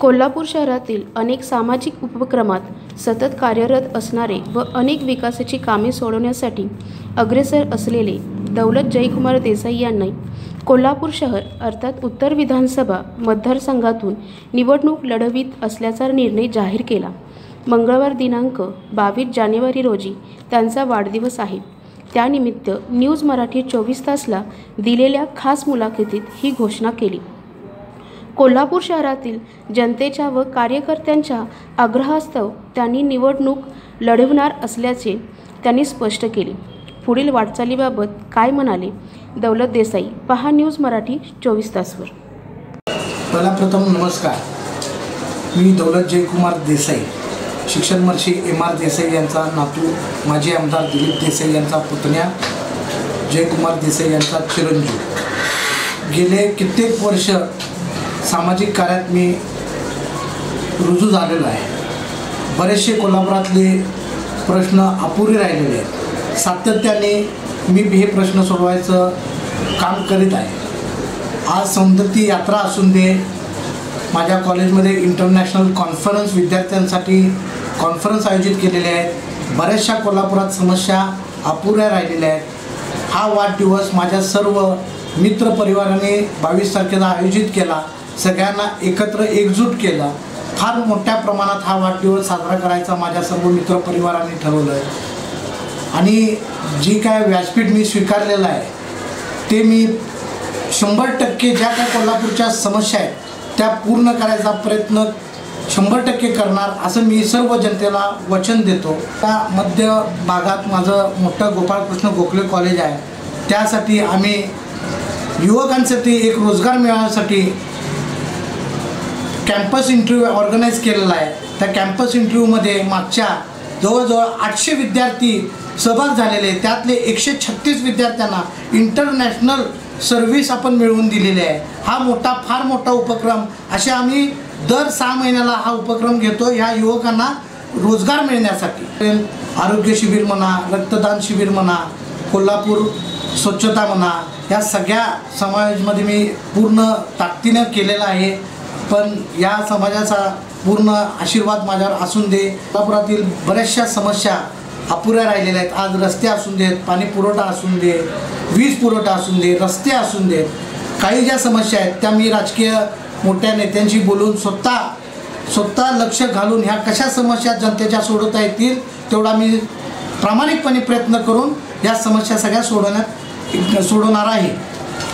कोल्हापूर शहरातील अनेक सामाजिक उपक्रमात सतत कार्यरत असणारे व अनेक विकासाची कामे सोडवण्यासाठी अग्रेसर असलेले दौलत जयकुमार देसाई यांनी कोल्हापूर शहर अर्थात उत्तर विधानसभा मतदारसंघातून निवडणूक लढवीत असल्याचा निर्णय जाहीर केला. मंगळवार दिनांक बावीस जानेवारी रोजी त्यांचा वाढदिवस आहे. त्यानिमित्त न्यूज मराठी चोवीस तासला दिलेल्या खास मुलाखतीत ही घोषणा केली. कोल्हापूर शहरातील जनतेच्या व कार्यकर्त्यांच्या आग्रहास्तव त्यांनी निवडणूक लढवणार असल्याचे त्यांनी स्पष्ट केले. पुढील वाटचालीबाबत काय म्हणाले? दौलत देसाई पहा न्यूज मराठी चोवीस तासवर. मला प्रथम नमस्कार. मी दौलत जयकुमार देसाई शिक्षण महर्षी एम आर देसाई यांचा नातू माजी आमदार दिलीप देसाई यांचा पुतण्या जयकुमार देसाई यांचा चिरंजीव. गेले कित्येक वर्ष सामाजिक कार्यात मी रुजू झालेलो आहे. बरेचसे कोल्हापुरातले प्रश्न अपुरे राहिलेले आहेत. सातत्याने मी हे प्रश्न सोडवायचं काम करीत आहे. आज सौंदर्ती यात्रा असून दे माझ्या कॉलेजमध्ये इंटरनॅशनल कॉन्फरन्स विद्यार्थ्यांसाठी कॉन्फरन्स आयोजित केलेले आहेत. बऱ्याचशा कोल्हापुरात समस्या अपुऱ्या राहिलेल्या आहेत. हा वाढदिवस माझ्या सर्व मित्रपरिवाराने बावीस तारखेला आयोजित केला. सगळ्यांना एकत्र एकजूट केलं. फार मोठ्या प्रमाणात हा वाढदिवस साजरा करायचा माझ्या सर्व मित्रपरिवाराने ठरवलं आहे. आणि जी काय व्यासपीठ मी स्वीकारलेलं आहे ते मी शंभर टक्के ज्या काय कोल्हापूरच्या समस्या आहेत त्या पूर्ण करायचा प्रयत्न शंभर टक्के करणार असं मी सर्व जनतेला वचन देतो. त्या मध्य भागात माझं मोठं गोपाळकृष्ण गोखले कॉलेज आहे. त्यासाठी आम्ही युवकांसाठी एक रोजगार मिळवण्यासाठी कॅम्पस इंटरव्ह्यू ऑर्गनाईज केलेला आहे. त्या कॅम्पस इंटरव्ह्यूमध्ये मागच्या जवळजवळ आठशे विद्यार्थी सहभाग झालेले त्यातले एकशे छत्तीस विद्यार्थ्यांना इंटरनॅशनल सर्व्हिस आपण मिळवून दिलेली आहे. हा मोठा फार मोठा उपक्रम असे आम्ही दर सहा महिन्याला हा उपक्रम घेतो ह्या युवकांना रोजगार मिळण्यासाठी. आरोग्य शिबिर म्हणा रक्तदान शिबिर म्हणा कोल्हापूर स्वच्छता म्हणा या सगळ्या समाजमध्ये मी पूर्ण ताकदीनं केलेला आहे. पण या समाजाचा पूर्ण आशीर्वाद माझ्यावर असून दे. कोल्हापुरातील बऱ्याचशा समस्या अपुऱ्या राहिलेल्या आहेत. आज रस्ते असून देत पाणी पुरवठा असून दे वीज पुरवठा असून दे रस्ते असून देत. काही ज्या समस्या आहेत त्या मी राजकीय मोठ्या नेत्यांशी बोलून स्वतः स्वतः लक्ष घालून ह्या कशा समस्या जनतेच्या सोडवता येतील तेवढा मी प्रामाणिकपणे प्रयत्न करून या समस्या सगळ्या सोडवण्यात सोडवणार आहे.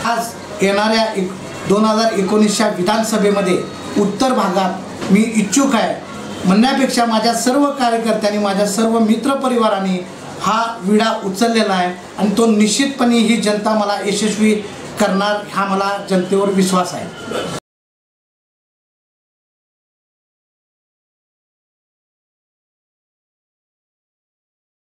आज येणाऱ्या एक दोन हजार एकोणीसच्या विधानसभेमध्ये उत्तर भागात मी इच्छुक आहे. म्हणण्यापेक्षा माझ्या सर्व कार्यकर्त्यांनी माझ्या सर्व मित्रपरिवाराने हा विडा उचललेला आहे आणि तो निश्चितपणे ही जनता मला यशस्वी करणार हा मला जनतेवर विश्वास आहे.